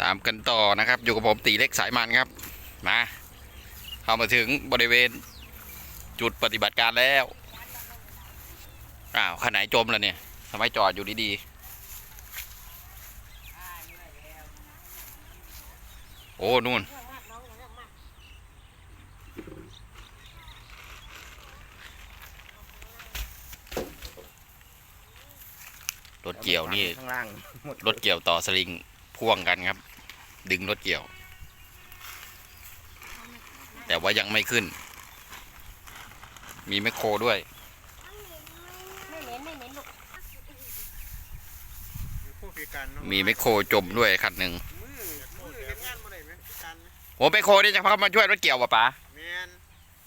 ตามกันต่อนะครับ อยู่กับผมตีเล็กสายมันครับมาเข้ามาถึงบริเวณจุดปฏิบัติการแล้วอ้าวขนาดจมแล้วเนี่ยทำไมจอดอยู่ดีๆโอ้นู่นรถเกี่ยวนี่ข้างล่างหมดรถเกี่ยวต่อสลิงพ่วงกันครับ ดึงรถเกี่ยว แต่ว่ายังไม่ขึ้น มีแมคโครด้วยไม่เหม็นไม่เหม็นลูกผู้พิการเนาะมีแมคโครจมด้วยคันหนึ่งมือมือเห็นงานบ่ได้ไหมพิการไหมโอ้แมคโครนี่จะเข้ามาช่วยรถเกี่ยวป่ะป๋าแมน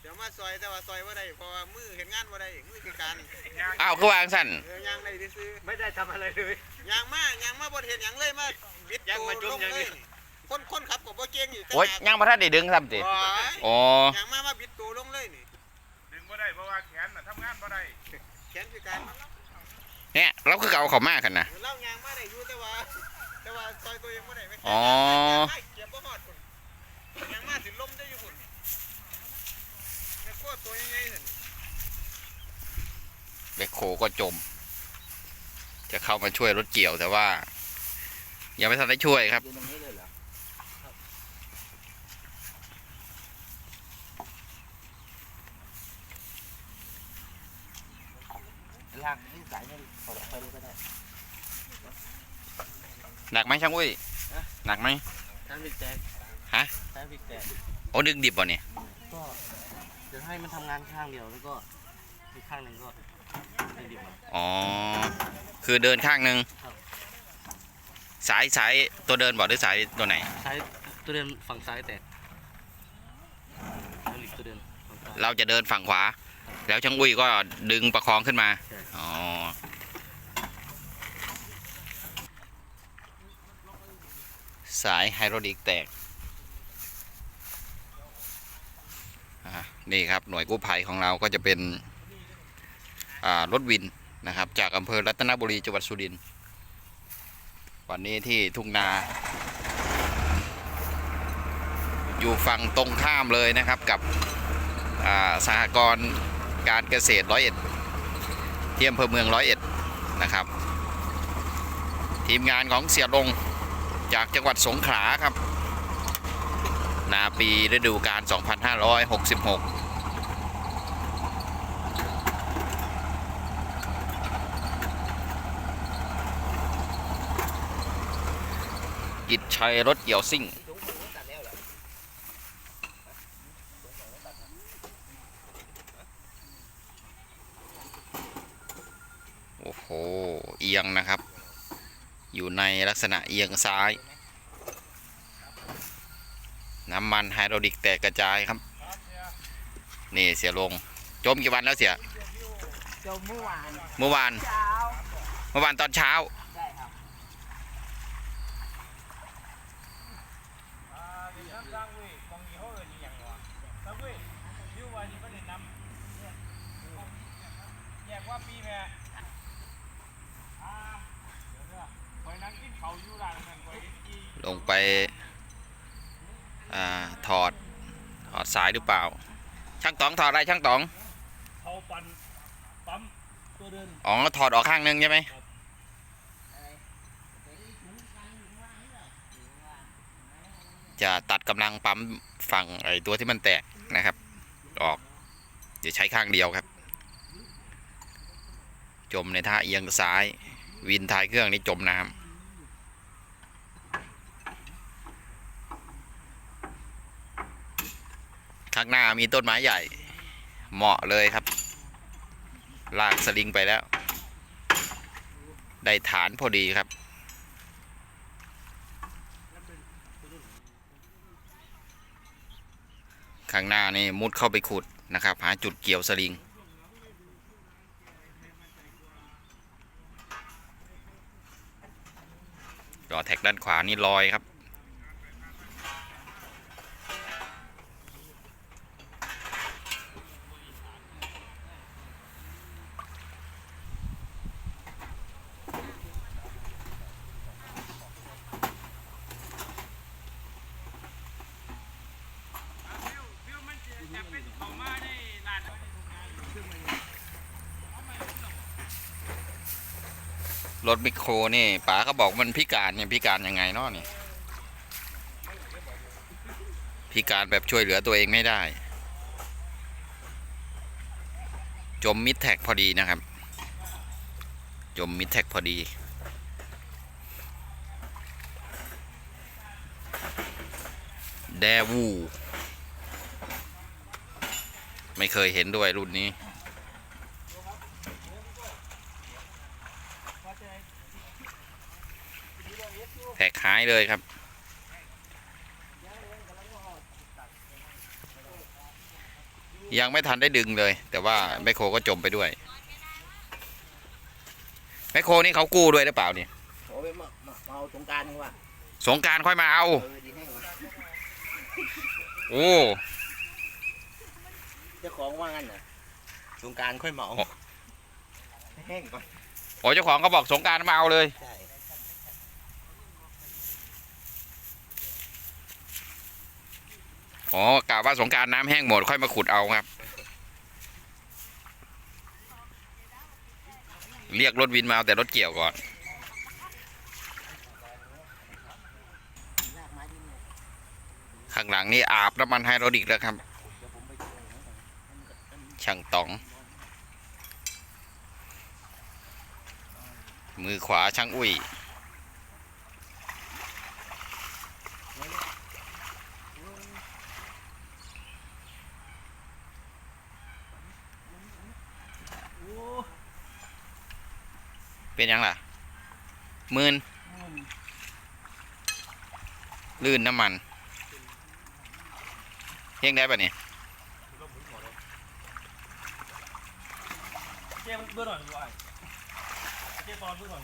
เดี๋ยวมาซอยแต่ว่าซอยบ่ได้เพราะว่ามือเห็นงานบ่ได้มือพิการอ้าวคือวางสั่นเออย่างได้ซื้อไม่ได้ทำอะไรเลยๆย่างมาย่างมาบ่เห็นหยังเลยมาบิดย่างมาจุ่มอย่างเดียวล คนคนขับก็บ่เก่งอยู่แต่โอ้ยยังมาท่านได้ดึงซ้ำสิโอ้ยอ๋อย่างมามาบิดตัวลงเลยนี่ดึงบ่ได้เพราะว่าแขนน่ะทำงานบ่ได้แขนพิการเนี่ยเราคือเอาเขามากกันนะเล่าย่างมาได้อยู่แต่ว่าแต่ว่าซอยตัวเองบ่ได้ไหมอ๋อเก็บบ่ฮอดพุ่นย่างมาสิล้มได้อยู่พุ่นแม่โคตรตัวใหญ่ๆนั่นแมคโครก็จม จะเข้ามาช่วยรถเกี่ยวแต่ว่ายังไม่ทันได้ช่วยครับ ยืนตรงนี้เลยเหรอลากที่สายเนี่ยถอดออกไปเลยก็ได้หนักไหมช่างอุ้ยฮะหนักไหมน้ำพริกแตกฮะน้ำพริกแตกโอ้ดึงดิบป่ะเนี่ยก็จะให้มันทำงานข้างเดียวแล้วก็อีกข้างหนึ่งก็ไม่ดีมันอ๋อคือเดินข้างหนึ่งครับสายสายตัวเดินบอกหรือสายตัวไหนซ้ายตัวเดินฝั่งซ้ายแตกแล้วอีกตัวเดินฝั่งซ้ายเราจะเดินฝั่งขวา แล้วช่างอุ้ยก็ดึงประคองขึ้นมาใช่ อ๋อสายไฮโดรลิกแตก นี่ครับหน่วยกู้ภัยของเราก็จะเป็นรถวินนะครับ จากอำเภอรัตนบุรีจังหวัดสุรินทร์วันนี้ที่ทุ่งนา อยู่ฝั่งตรงข้ามเลยนะครับกับสหกรณ์การเกษตรร้อยเอ็ด ที่อำเภอเมืองร้อยเอ็ดนะครับ ทีมงานของเสียลงจากจังหวัดสงขลาครับ นาปีฤดูกาล 2566กิจชัยรถเกี่ยวซิ่ง อ้โห เอียงนะครับ อยู่ในลักษณะเอียงซ้าย น้ำมันไฮโดรลิกแตกกระจายครับ นี่เสียลง จมกี่วันแล้วเสีย จมเมื่อวาน เมื่อวาน เมื่อวานตอนเช้าใช่ครับแยกว่าปีแม่ ลงไปอถอดถอดสายหรือเปล่า ช่างต๋องถอดอะไรช่างต๋องเขาปั่นปั๊มตัวเดินอ๋อถอดออกข้างนึงใช่ไหมจะตัดกำลังปั๊มฝั่งไอ้ตัวที่มันแตกนะครับ ออก เดี๋ยวใช้ข้างเดียวครับ จมในท่าเอียงซ้าย วินท้ายเครื่องนี่จมน้ำ ข้างหน้ามีต้นไม้ใหญ่ เหมาะเลยครับ ลากสลิงไปแล้ว ได้ฐานพอดีครับ ข้างหน้านี่มุดเข้าไปขุดนะครับ หาจุดเกี่ยวสลิงรอแท็กด้านขวานี่ลอยครับ รถมิโครนี่ป๋าก็บอกมันพิการเนี่ยพิการยังไงเนาะนี่พิการแบบช่วยเหลือตัวเองไม่ได้ จมมิดแท็กพอดีนะครับ จมมิดแท็กพอดี แดวู ไม่เคยเห็นด้วยรุ่นนี้ แท็กหายเลยครับ ยังไม่ทันได้ดึงเลย แต่ว่าแมคโครก็จมไปด้วยแมคโครนี่เขากู้ด้วยหรือเปล่าเนี่ยโอ้ยมามามาเอาสงกรารนี่ว่ะสงกรารค่อยมาเอาเออดีแห้งว่ะโอ้เจ้าของว่างั้นน่ะสงกรารค่อยมาเอาอ๋อให้แห้งก่อนโอ้เจ้าของก็บอกสงกรารมาเอาเลยใช่ อ๋อกะว่าสงการน้ำแห้งหมดค่อยมาขุดเอาครับ เรียกรถวินมาเอาแต่รถเกี่ยวก่อน ข้างหลังนี่อาบน้ำมันไฮโดรลิกแล้วครับ ช่างต๋อง มือขวาช่างอุ้ย โอ้ เป็นยังล่ะมืนลื่นน้ำมันเฮียงได้ปะเนี่ยเจ๊มันเบื่อหน่อยดีกว่าเจ๊ตอนเบื่อหน่อย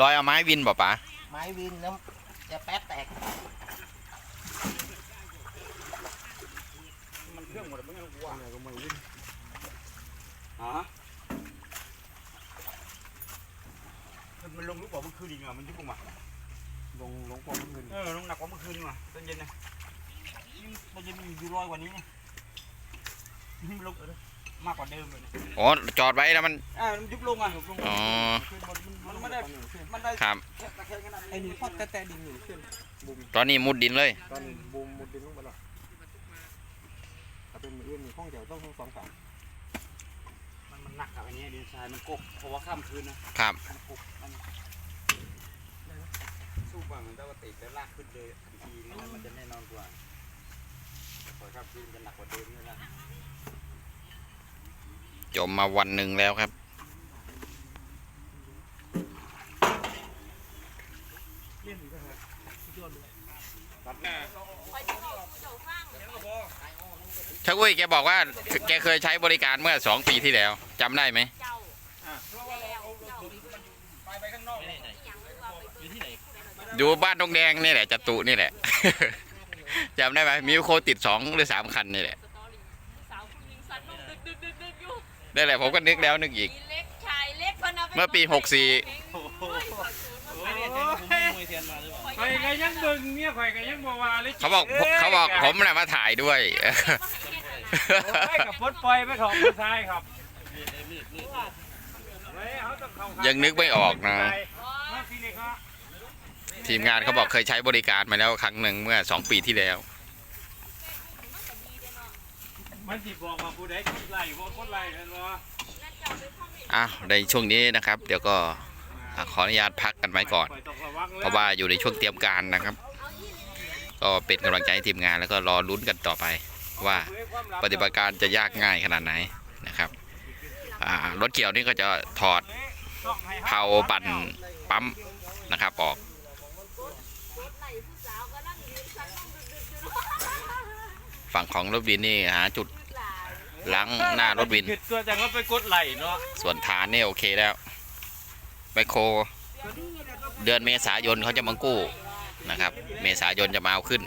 รอยเอาไม้วินบ่ปะไม้วินแล้วจะแป๊บแตก มันเครื่อง หมดแล้วมันยังกลัวอะไรก็ไม่วิ่งฮะมันลงลูกบอกเมื่อคืนอีกอะมันยุบลงมาลงลงกว่าเมื่อคืนเออลงหนักกว่าเมื่อคืนว่ะตอนเย็นนะยิ่งตอนเย็นอยู่ร้อยกว่านี้ไงยิ่งลงมากกว่าเดิมเลยอ๋อจอดไว้แล้วมันอ่ามันยุบลงอะยุบลงอ๋อมันไม่ได้มันได้ครับไอ้นี่พอดแต่แต่ดินอยู่ขึ้นตอนนี้มุดดินเลยตอนนี้บูมมุดดินลงไปแล้ว เป็นมืออื่นมีข้องเดียวต้องทั้งสองฝั่งมันมันหนักกับอันนี้ดินทรายมันกบเพราะว่าข้ามคืนนะครับมันกบมันสู้กว่ามันต้องติดแล้วลากขึ้นเลยทันทีงั้นมันจะแน่นอนกว่าปล่อยข้ามคืนจะหนักกว่าเดิมเลยนะจมมาวันหนึ่งแล้วครับตัดหน้าช่าง อุ้ยแกบอกว่าแกเคยใช้บริการเมื่อสองปีที่แล้วจำได้ไหมไปไปข้างนอกเลยอยู่บ้านตงแดงนี่แหละจตุนี่แหละ จำได้ไหมมีโคติดสองหรือสามคันนี่แหละสาวผู้หญิงสันลงดึกดึกดึกดึกอยู่ได้แหละผมก็นึกแล้วนึกอีก มีเล็กชายเล็กพนะเมื่อปี64ข่อย ก็ยังเบิ่งเนี่ยข่อยก็ยังบ่ว่าเลยเขาบอกเขาบอกผมแหละมาถ่ายด้วยโอ้ยกับปลดปล่อยไปของผู้ชายครับเฮ้ยเขาต้องเข้าข้ายังนึกไม่ออกนะมาสิเนี่ยครับทีมงานเขาบอกเคยใช้บริการมาแล้วครั้งหนึ่งเมื่อสองปีที่แล้ว มันสิบอกว่าผู้ใดกดไลค์บ่กดไลค์กันวะอ้าวในช่วงนี้นะครับ เดี๋ยวก็อะ ขออนุญาตพักกันไว้ก่อนข่ยต้องระวังเพราะว่าอยู่ในช่วงเตรียมการนะครับ ก็เป็นกำลังใจให้ทีมงานแล้วก็รอลุ้นกันต่อไป ว่าปฏิบัติการจะยากง่ายขนาดไหนนะครับอ่ารถเกี่ยวนี่ก็จะถอดเผาปั่นปั๊มนะครับออกฝั่งของรถวินนี่หาจุดล้างหน้ารถวินผิดตัวจังว่าไปกดไลค์เนาะส่วนฐานนี่โอเคแล้ว ไมโค เดือนเมษายนเขาจะมากู้นะครับ เมษายนจะมาเอาขึ้น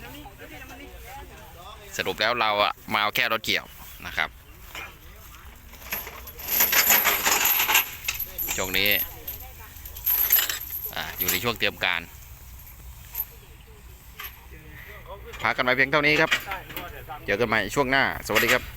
สรุปแล้วเราอะมาเอาแค่รถเกี่ยวนะครับช่วงนี้อ่าอยู่ในช่วงเตรียมการพักกันไปเพียงเท่านี้ครับ เจอกันใหม่ช่วงหน้า สวัสดีครับ